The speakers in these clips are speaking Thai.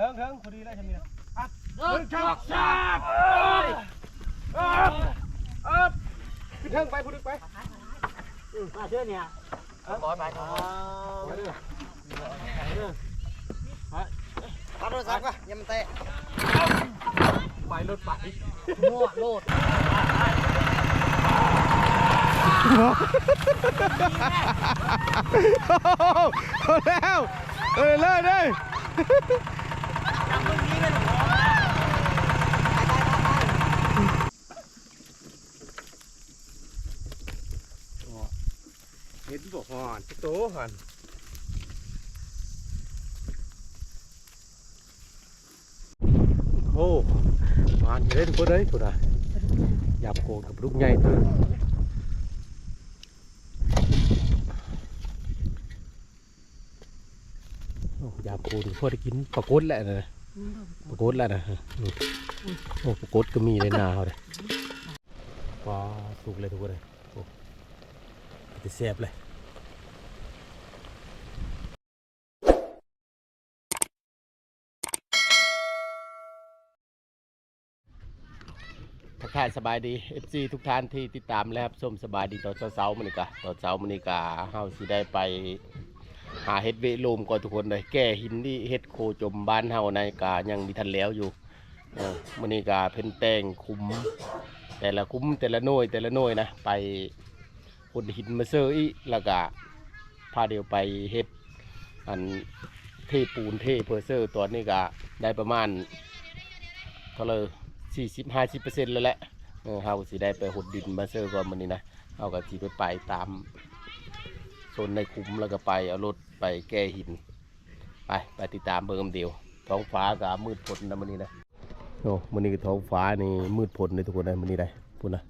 ถิงเถิงพอดีแล้วใช่ไหมครับเดินชอบชาบขึ้นเถิงไปพอดีไปมาเชื่อเนี่ยร้อยไปเอาโทรศัพท์ก็ยังมันเตะไปรถไปมั่วโลดเอาแล้วเออเลิศเลย หอนโตหันโอ้มานเล่นคนเลยคนอะยำโกงกับลูกใหญ่เพิ่นโอ้ยำโกงพอได้กินปลากดแหละนะปลากดแหละนะโอ้ปลากดก็มีในนาเขาเลยว้าสุกเลยทุกคนเลยโอ้จะเสียบเลย ทั กทายสบายดี FC ทุกท่านที่ติดตามและรับชมสบายดีตอนเช้าๆมื้อนี้กะตอนเช้ามื้อนี้กะเฮาสิได้ไป หาเฮ็ดเวโลมก่อนทุกคนเลยแก้หินที่เฮ็ดโคจมบ้านเฮาในกะยังมีทันแล้วอยู่เออมื้อนี้กะเพิ่นแต่งคุ้ม แต่ละคุ้มแต่ละหน่วยแต่ละหน่วยนะไปขนหินมาเซอร์อีแล้วก็พาเดียวไปเฮ็ดอันเทปูนเทเพอร์เซอร์ตัวนี้ก็ได้ประมาณเท่าไหร่ สี่สิบห้าสิบเปอร์เซ็นต์แล้วแหละเออเฮาสิได้ไปหดดินมาเซอร์ก่อนมันนี้นะเฮาก็สิไปไปตามโซนในคุ้มแล้วก็ไปเอารถไปแก้หิน ไปไปติดตามเบิ่งเดียว ท้องฟ้าก็มืดพดนะมันนี้นะโอ้มันนี้ก็ท้องฟ้านี่มืดพดเลยทุกคนเลยมันนี้ได้พูดนะ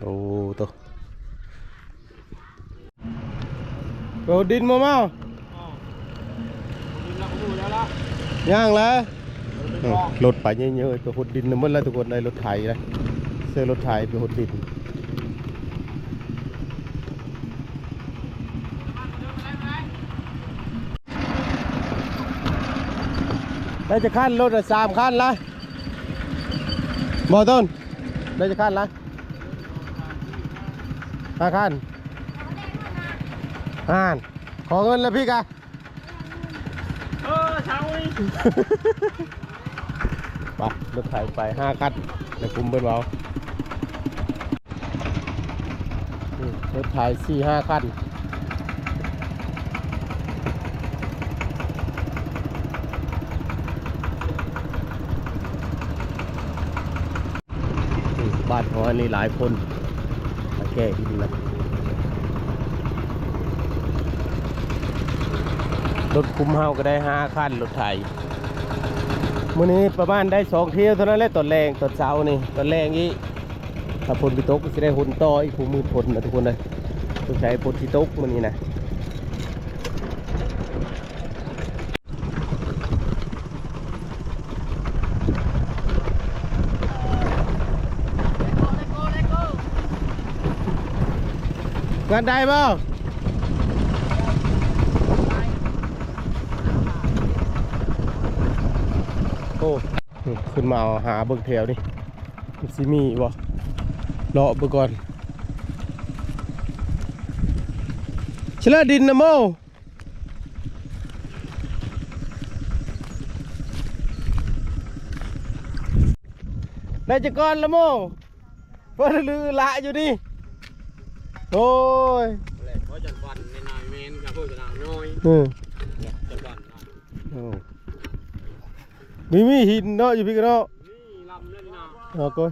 โอ้ตัวโอ้ดินมาเมาดินเราก็ดูแล้วละย่างแล้ว รถไปเยอะๆไปหดดินนะหมดแล้วทุกคนในรถไถนะเสื้อรถไถไปหดดินได้จะขั้นรถอะสามขั้นละบอต้นได้จะขั้นละห้าขั้นอ่านขอเงินแล้วพี่กะเออเช้า นี้ไปรถไถไปห้าคันแล้วคุมเบิ้ลเอานี่รถไถสี่ห้าคันนี่บ้านของอันนี้หลายคนมาแก้ดินนะรถคุมเฮาก็ได้ห้าคันรถไถ มื้อนี้ประมาณได้สองเที่ยวเท่านั้นแหละตอนแรงตอนเช้านี่ตอนแรงอีถ้าฝนพิตกก็จะได้หุ่นต่ออีกผู้มือฝนนะทุกคนเลยต้องใช้ฝนพิตกมื้อนี้นะงานได้บ่โอ้ ขึ้นมาเอาหาเบิ่งแถวนี่มันสิมีบ่เลาะเบิ่งก่อนเชลดินนะโมได้จักก่อนละโมเพิ่นลือละอยู่นี่โอ้ยเพราะจันวันในนายเมนกับพวกจะนางน้อยเออจันวันโอ้ มีมีหินเนาะอยู่พี่กันเนาะนี่ลำเลยนะเอาก้อย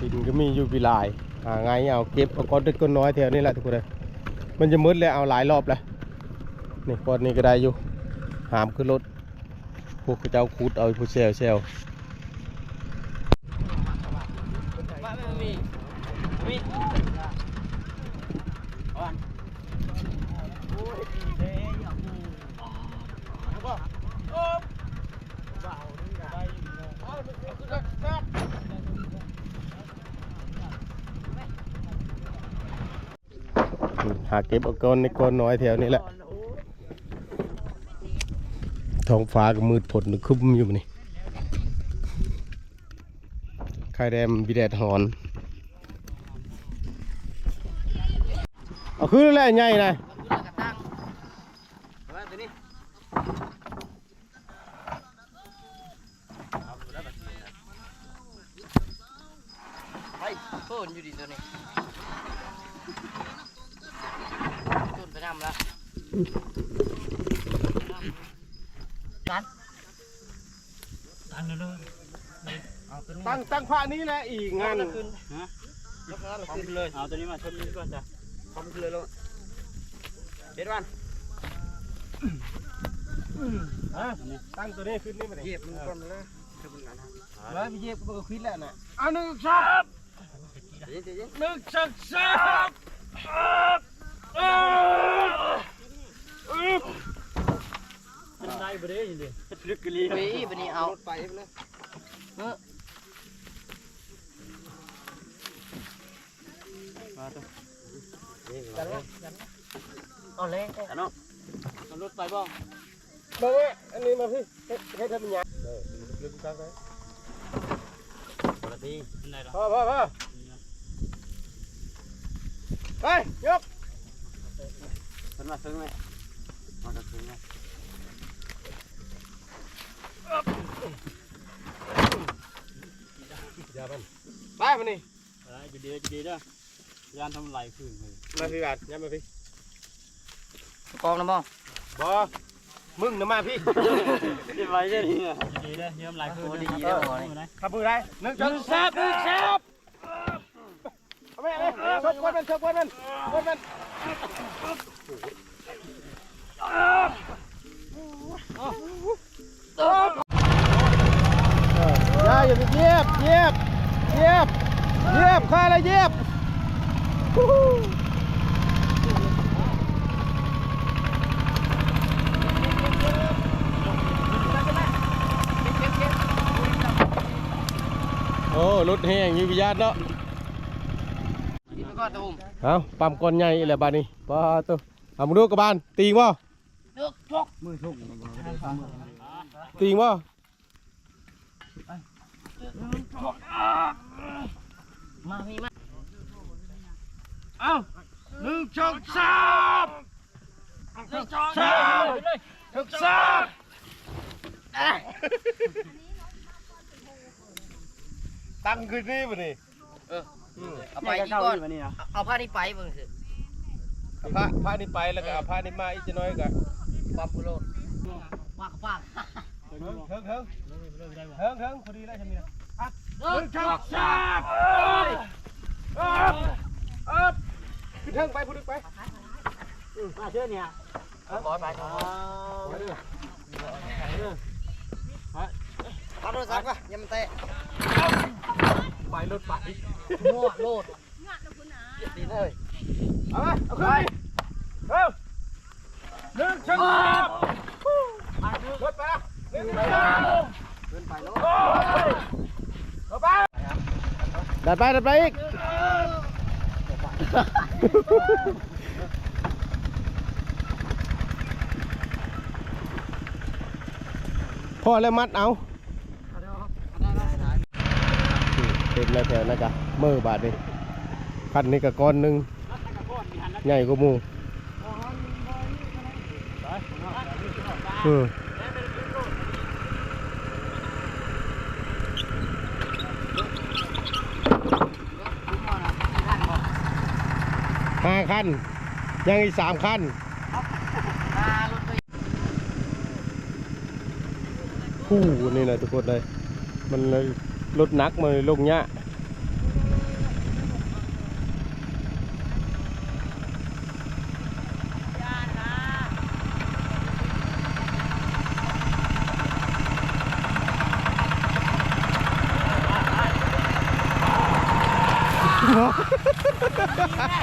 หินก็มีอยู่ปีหลายหาไงเอาเก็บเอาก้อนเล็กก้อนน้อยแถวนี้แหละทุกคนเลยมันจะมืดเลยเอาหลายรอบแล้วนี่ก้อนนี้ก็ได้อยู่หามขึ้นรถพวกเขาเจ้าคูดเอาผู้เซลเซลบ้านไม่มีมีอ่อนโอ้ยดีเด้อย่าพูแล้วก็โอ้เบาดึงได้เอาคือจักจัก หาเก็บเอาก้อนในก้อนน้อยแถวนี้แหละท้องฟ้าก็มืดผลครึ้มอยู่นี่ไข่แดมบีแดดหอน เอาขึ้นแล้วใหญ่นะมาตัวนี้ไปต้นอยู่ดีตัวนี้ กันตั้งเลยเอาตัวนี้ตั้งตั้งพระนี้แหละอีกงานขึ้นฮะยกแล้วขึ้นเลยเอาตัวนี้มาชนนี้ก่อนจ้ะทำเลยลูกเด็ดวันตั้งตัวนี้ขึ้นนี่มาเหยียบมันก่อนเลยคือมันนะแล้วพี่เย็บก็ควิดแล้วน่ะอันหนึ่งชับเดี๋ยวเดี๋ยวหนึ่งชักชับเออ มัน ได้บ่ได้ยินดิลึกกะลีเฮ้ยบันนี้เอารถไปเลยมาตัวกันวะเอาเลยเอาเนาะเอารถไปบ้างมาเว้ยอันนี้มาพี่ให้ให้ทำยังเออลึกตั้งไว้ปกติไหนล่ะพ่อพ่อพ่อไปยกเป็นมาซึ้งไหมมาซึ้งไหม อย่ามันไปมันนี่จะดีจะดีเด้อยานทำลายพื้นเลยมาพี่บาทอย่ามาพี่กองนะบ้องบอมึงนะมาพี่จะไปจะดีจะดีเด้อเยี่ยมลายพื้นดีเด้อขับมือได้หนึ่งสองสามหนึ่งสามเอาไปเลยชกวนมันชกวนมันชกวนมันอย่าอย่าไปเยียบเยียบ เยียบเยียบข้าอะไรเยียบโอ้รถแห้งอยู่พิยาดเนาะกินไปก่อนตุ้มเอาปั๊มก้อนใหญ่อีแหละบานนี้ปาตัวเอามาดูกับบานตีงบ่เลือกชกตีงบ่ มาพี่มา เอาหนึ่งชักชับชับชักชับตั้งขึ้นนี่บ่นี่เอาไปอีกก่อนเอาผ้านี้ไปเบิ่งสิเอาพระพระนี่ไปแล้วก็เอาพระนี่มาอีกจะน้อยก็ปั๊บโลดปากปากเถิงเถิงเถิงเถิงเถิงพอดีแล้วใช่ไหม ดึงชักชับออเออขึ้นเถิงไปพูดไปมาเชื่อเนี่ยขอไปขอทำโทรศัพท์ป่ะยังมันเตะไปรถไปมั่วโลดดีเลยเอาไปเอาขึ้นไปเร็วหนึ่งชักชับ รถไปนะหนึ่ง เดินไปแล้ว เอาไป ดัดไปดัดไปอีกพ่อแล้วมัดเอาเต็มแล้วแถวนะจ๊ะเมื่อบาทนี่คันนี้กับก้อนหนึ่งใหญ่กว่ามูเออ คัน ยังอีกสามคันคู่นี่นะทุกคนเลย มันเลยรถหนักมาเลยลงเนี้ย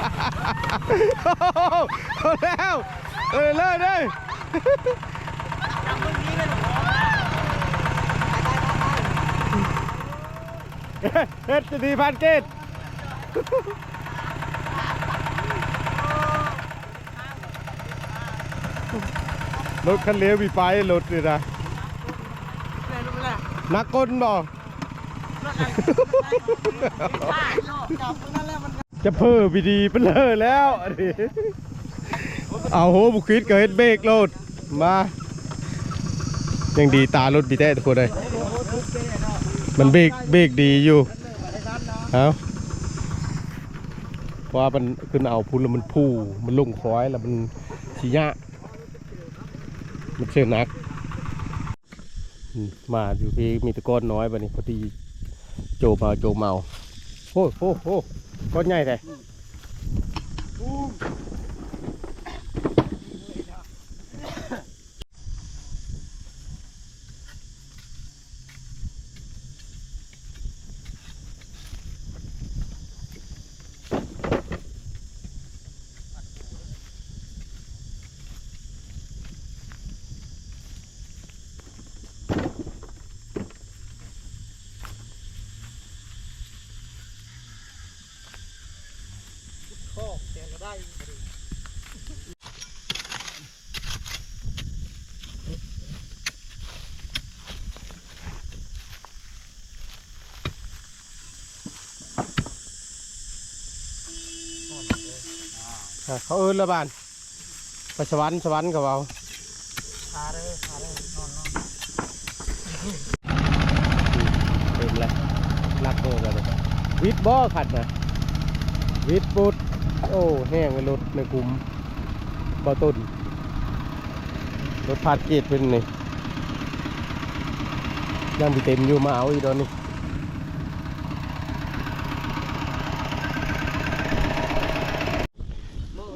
ะ เอาแล้วเออเลยเลยเฮ็ดจะดีพันเกตรถคันเลี้ยวมีไฟรถเลยนะนักก้นบ่จับนั่นแหละมัน จะเพิ่มพีดีเปเลยแล้วเอาโหบุคิดกับเฮ็ดเบรกโลดมายังดีตารถดีแท้ทุกคนเลยมันเบรกเบรกดีอยู่เอาเพราะว่ามันขึ้นเอาพุ่นแล้วมันพู่มันลุ่งคอยแล้วมันชี้ยะมันเชื่อนัก มาอยู่ที่มีตะกอนน้อยแบัดนี้พอดีโจมาโจเมาโอ้โหโห ก้นใหญ่เลย เขาเอิ้นละบานไปสวรรค์สวรรค์กับเราพาเลยพาเลยนอนนอนเต็มเลยรักเบอร์กันเลยวิทย์บ่ขัดนะวิทย์ปุดโอ้แห้งเลยรถในกลุ่มบ่ต้นรถพาดเกตเป็นนี่ยังมีเต็มอยู่มาเอาอีกตอนนี้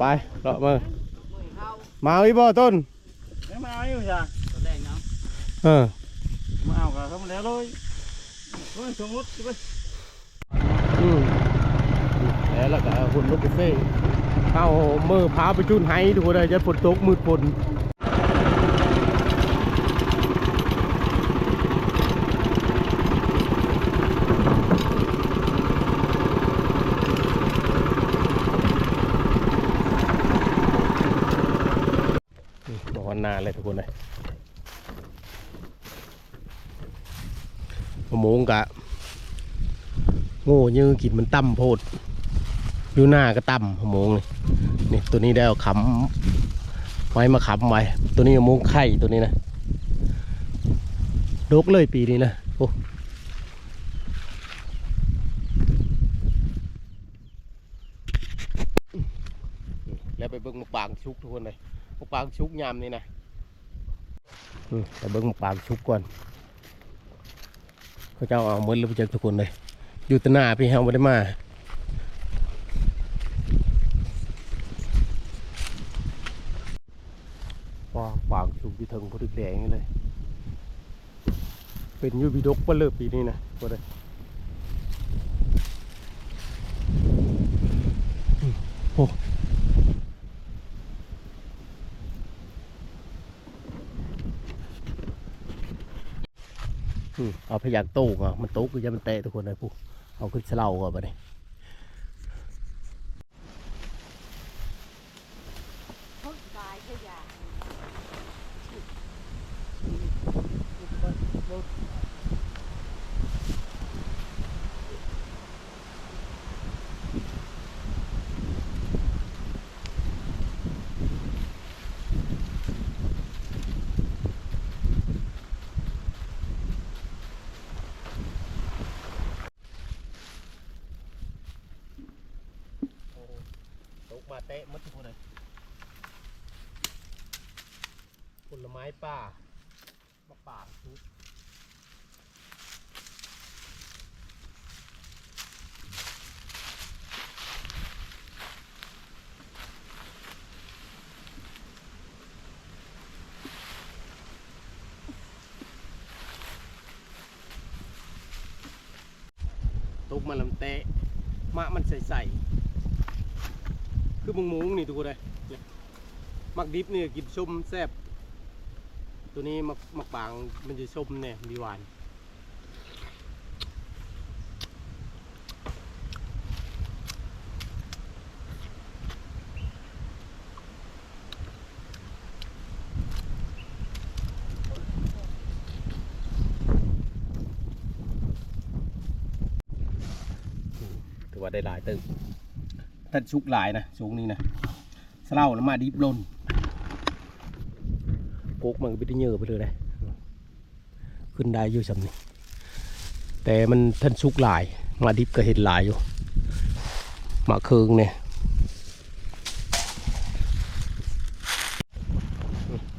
ไปเลาะมามาเอาอีกบ่ต้นไม่มาเอาอยู่จ้ะตัวแรกเนาะเออมาเอากันเข้ามาแล้วเลยเฮ้ยชงรถไปอืมแล้วแล้วก็หุ่นลูกบุฟเฟ่ต์เข้ามือพาไปจุนไห้ทุกคนเลยจะฝนตกมืดฝนนี่านเลยทุกคนเลยมะม่วงกะโง่ยื้อกินมันต่ำโพดอยู่หน้าก็ต่ำหมงนี่นี่ตัวนี้ได้เอาค้ำไว้มาค้ำไว้ตัวนี้มงไข่ตัวนี้นะดกเลยปีนี้นะโอ้แล้วไปเบิ้งมะปางชุกทุกคนเลยมะปางชุกยามนี่นะ อืมไปเบิ้งมะปางชุกก่อนเขาเจ้าเอาเมื่อแล้วไปเจอทุกคนเลยอยู่แตหน้าพี่เฮาไม่ได้มาว้าปางสูงที่ถึงพอดีแดงนี่เลย เป็นอยูบิดกเปเลิปีนี้นะก็ได้อืมโอ้ เอาพยางโต้ก่ะมันโต๊ะก็จะมันเตะทุกคนเลยผู้เอาขึ้นเสลาก่อนไปเลยขยะ ตกมาเตะมัดทุกคนเลยผลไม้ ป่ามาป่าทุกตกมาลำเตะมะมันใสๆคือมึงมุงนี่ทุกคนเลยมักดิบนี่กินส้มแซ่บ ตัวนี้มะมะกปางมันจะส้มเนี่ยมีหวานถือว่าได้หลายตึงถ้าชุกหลายนะช่วงนี้นะเสล่าแล้วมาดิบลน กกมันก็ไปได้เยอะไปเลยเลยขึ้นได้อยู่สำนี้แต่มันท่านชุกหลาย มาดิบก็เห็นหลายอยู่มาเคืองเนี่ย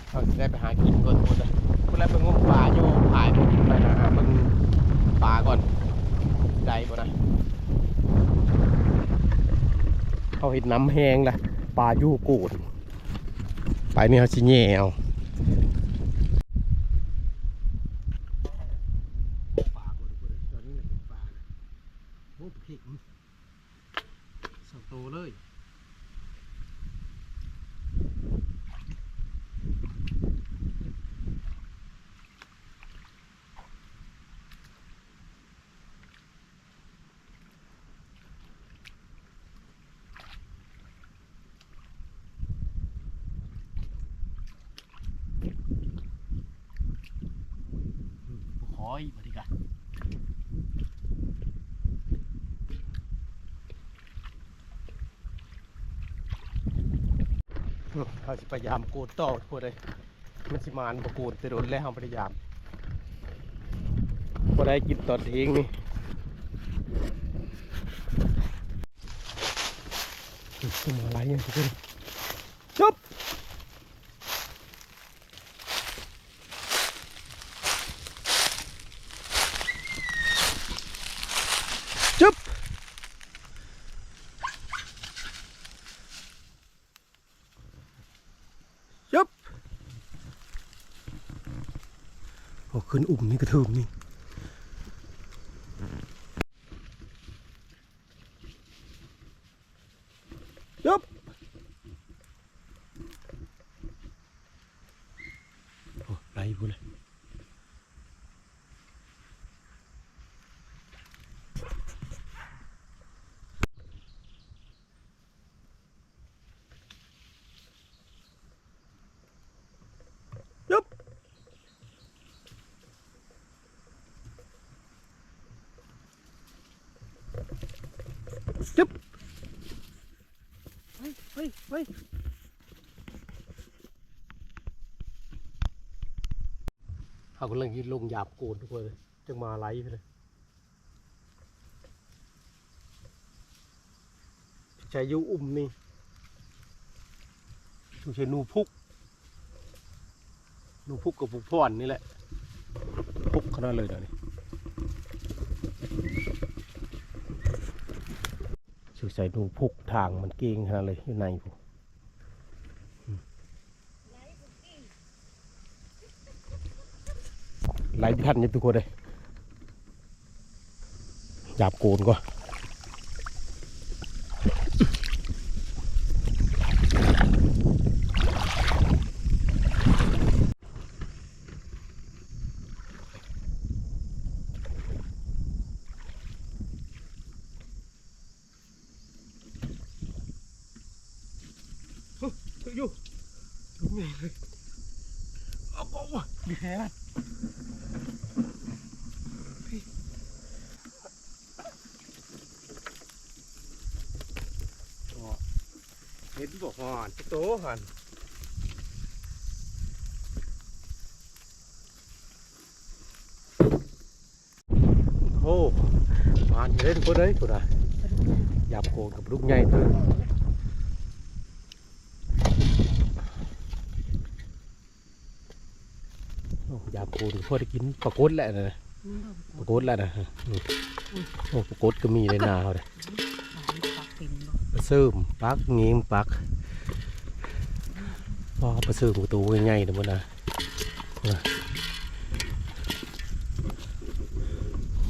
เขาจะได้ไปหากินก่อนคนเลยคนแรกไปงมปลาอยู่ผายไปหาเบิ่งปลาก่อนได้บ่นะเขาเห็นน้ำแห้งละปลาอยู่กูดไปนี่เขาชิแย่เอาบ่ทุกคนตอนนี้เป็นปลาโอ้เผ็ดสองตัวเลย ข ออีกบ่ดีกว่าเขาจะพยายามโกนต่อทุกคนเลยมันสิมานประกูดแต่โดนแล้วเขาพยายามพอได้กินตอนเที่ยงนี่ขึ้นมาอะไรเนี่ยทุกคนจบ จุ๊บจุ๊บ พอขึ้นอุ่มนี่กระทืมนี่จุ๊บโอ้ไหลพูดเลย Yup. Yup. เฮ้ยเฮ้ยเฮ้ยเขากำลังยิลงหยาบโกนทุกคนเลยจังมาไล่ไปเลยใจอยูอุ่มนี่ชูเชนูพุก นูพุกกับพุกพ่อนนี่แหละ พุกขนาดเลยเดี๋ยวนี้สงสัยนูพุกทางมันเก่งขนาดเลยอยู่ในพุอืมไหลไปทันอยังทุกคนเลยหยาบโกนก่อนอยู่ตรงนี้เลยเอาเอาเอาดีแค่ เห็นบอกห่อนโตหันโอ้มานเล่นคนเลยคนอะหยาบโกนกับลูกใหญ่ตัวโอ้หยาบโกนพอได้กินปลากดแหละนะปลากดแหละนะอืมโอ้ปลากดก็มีในนาเขาเลยปักปิ่นบ่ ปลาเสริมปักงิงปักพอปลาเสริมประตูง่ายๆนะมันนะนะ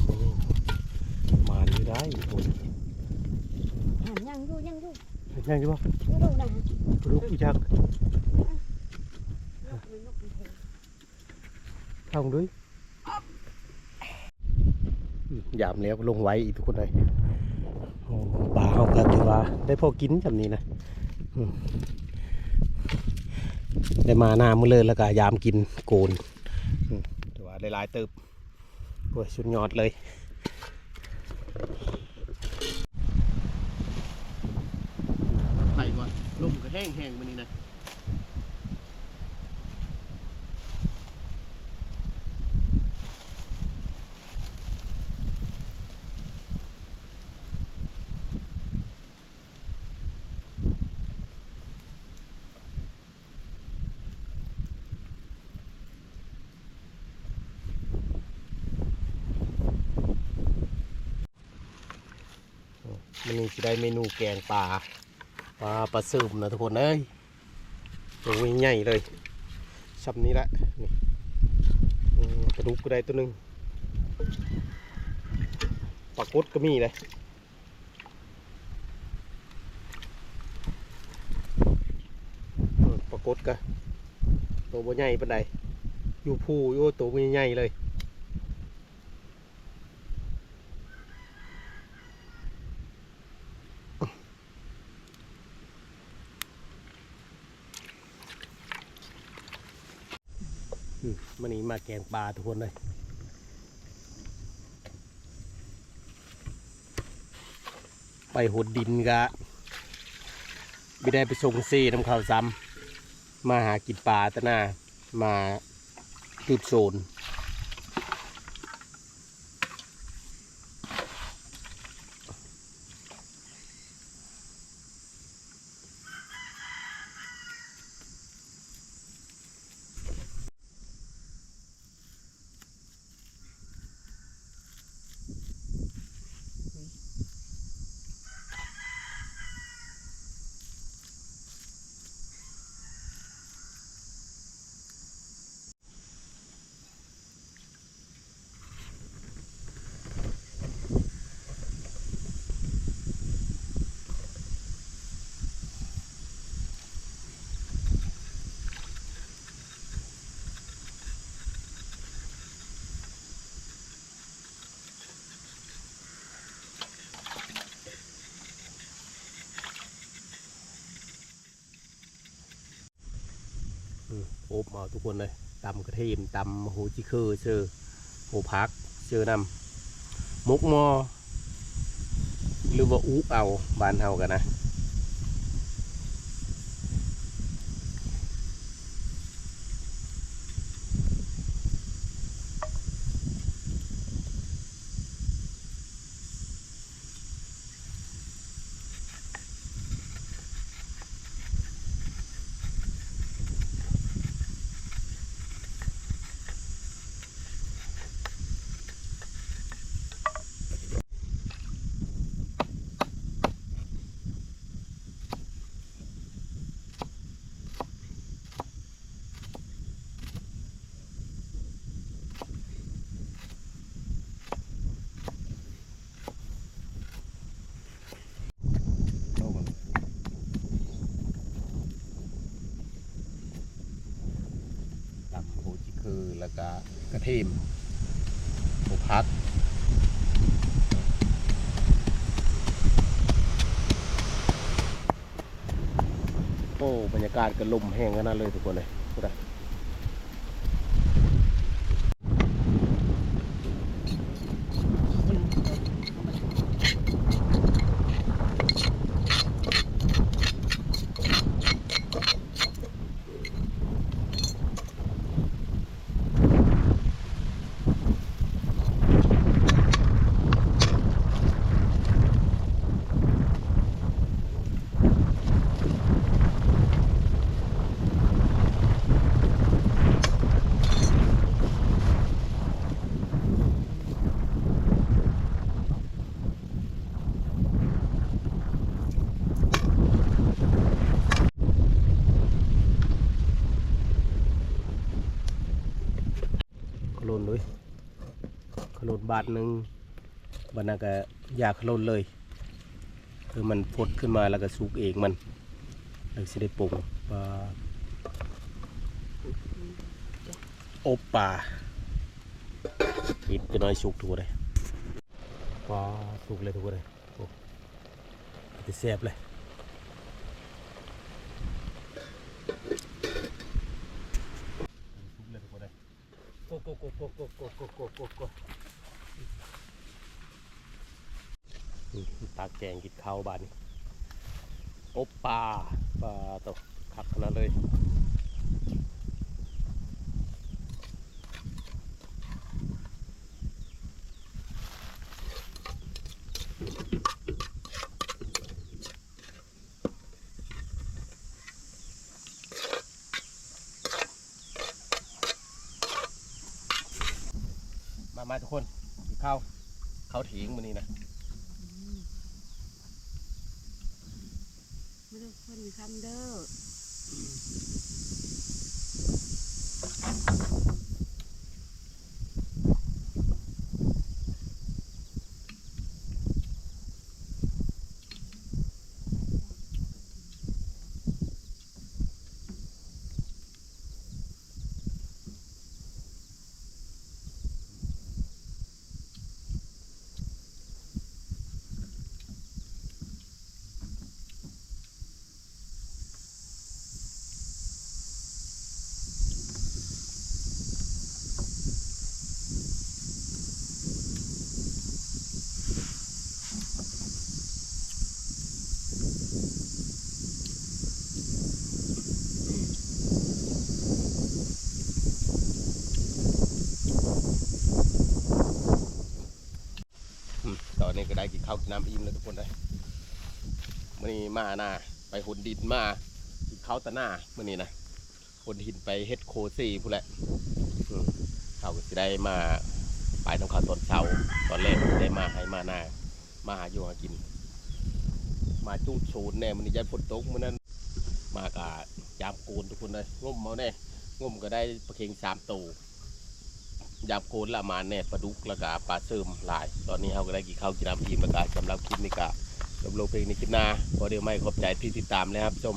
โอ้มานี่ได้โอ้ยหันยังอยู่ยังอยู่เห็นยังใช่ปะอยู่ดูนะลูกอีจักนกมันนกมันเทเข้าด้วยอืมยามแล้วก็ลงไว้อีกทุกคนเลยโอ้ปลา เอาก็ถือว่าได้พอกินแบบนี้นะได้มาหน้ามือเลยแล้วก็ยามกินโกนถือว่าได้หลายเติบโอ้ยชุดยอดเลยไผ่ก่อนลมก็แห้งแห้งมันนี่นะ มันนี่จะได้เมนูแกงปลาปลาปลาซึมนะทุกคนเอ้ยตัวใหญ่เลยชับนี้แหละนี่อืมปลาดุกก็ได้ตัวหนึ่งปลากดก็มีเลยปลากดก็ตัวบ่ใหญ่ปานใดอยู่ผู้อยู่ตัวใหญ่เลย อื มันนี้มาแกงปลาทุกคนเลยไปหดดินกะไม่ได้ไปส่งซีน้ำข้าวซ้ำมาหากินปลาตะหน้ามาจุดโซน อืมโอบเอาทุกคนเลยตำกระเทียมตำโหจิเคอเชอโหพักเชอนำมกมอหรือว่าอุเอาบานเฮากันนะ แล้วก็กระเทียมโหพักโอ้บรรยากาศก็ลมแห้งกันนั่นเลยทุกคนเลยาทหนึ่งบรรณาก็อยากขลุนเลย คือมันพดขึ้นมาแล้วก็สุกเองมันแล้วสิได้ปรุงปลาอบป่าปิดจะน้อยสุกทุกเลยปลาสุกเลยทุกเลยโอ้จะแซ่บเลยสุกเลยทุกคนเลยโกโกโกโกโกโกโกโกโกโก ตากแกงกินข้าวบ้านนี่อบปลาปลาตกคักขนาดเลยมา มาทุกคนกินข้าวข้าวถิงมันนี้นะ ทุกคนคำเด้อ ข้าวกินน้ำอิ่มแล้วทุกคนเลยมันนี้มาหน้าไปหุนดินมากินข้าวตะหน้ามื่อนี้นะหุนดินไปเฮ็ดโคซี่พู้แหละเขาก็จะได้มาไปทำข้าวตอนเช้าตอนแรกได้มาให้มาหน้ามาหาอยู่หากิน มาจูดศูนย์แน่มันนี้ยันฝนตกมันนั้นมากะยามโกนทุกคนเลยงมเอาแน่งมก็ได้ปลาเค็งสามตัว ยับโคนละมาแน่ปลาดุกละกาปลาเสริมหลาย ตอนนี้เขาก็ได้กินข้าวกินน้ำกินมแล้วก็สำหรับคลิปนี้ก็จบลงเพลงในคลิปหน้าพอเดี๋ยวไม่ขอบใจที่ติดตามนะครับชม